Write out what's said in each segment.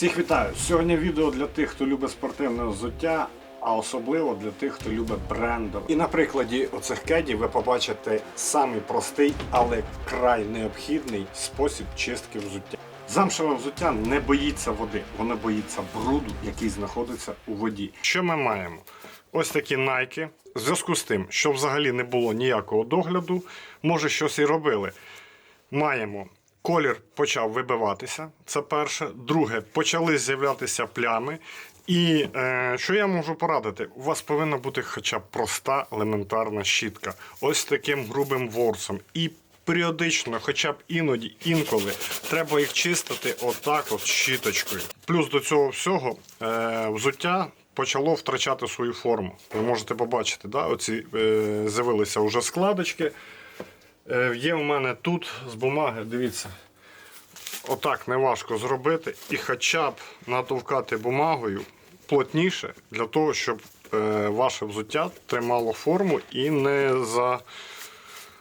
Всіх вітаю! Сьогодні відео для тих, хто любить спортивне взуття, а особливо для тих, хто любить брендове. І на прикладі оцих кедів ви побачите самий простий, але край необхідний спосіб чистки взуття. Замшеве взуття не боїться води, воно боїться бруду, який знаходиться у воді. Що ми маємо? Ось такі найки. В зв'язку з тим, що взагалі не було ніякого догляду, може щось і робили. Маємо колір почав вибиватися. Це перше. Друге, почали з'являтися плями. І е, що я можу порадити? У вас повинна бути хоча б проста елементарна щітка. Ось таким грубим ворсом. І періодично, хоча б іноді, інколи, треба їх чистити отак от щіточкою. Плюс до цього всього е, взуття почало втрачати свою форму. Ви можете побачити, да? оці е, з'явилися вже складочки. Е, Є в мене тут з бумаги, дивіться, отак неважко зробити і хоча б натовкати бумагою плотніше для того, щоб е, ваше взуття тримало форму і не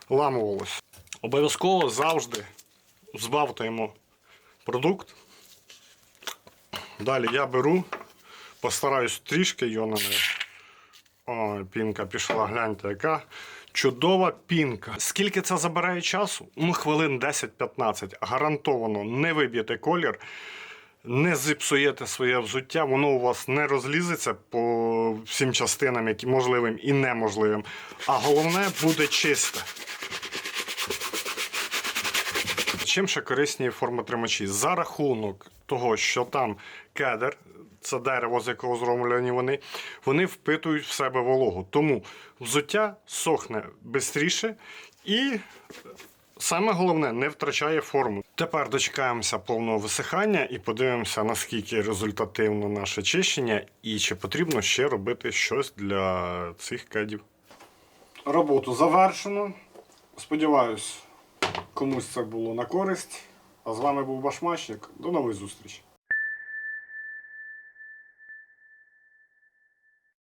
заламувалося. Обов'язково завжди збавтуємо продукт. Далі я беру, постараюсь трішки його нанести. Ой, пінка пішла, гляньте, яка чудова пінка. Скільки це забирає часу? Ну, хвилин 10-15. Гарантовано не виб'єте колір, не зіпсуєте своє взуття, воно у вас не розлізеться по всім частинам, які можливим і неможливим. А головне буде чисте. Чим ще корисні формотримачі? За рахунок того, що там кедр, це дерево, з якого зроблені вони, вони впитують в себе вологу. Тому взуття сохне швидше і саме головне не втрачає форму. Тепер дочекаємося повного висихання і подивимося, наскільки результативно наше чищення і чи потрібно ще робити щось для цих кедів. Роботу завершено. Сподіваюсь, комусь це було на користь. А з вами був Башмачник. До нових зустрічей.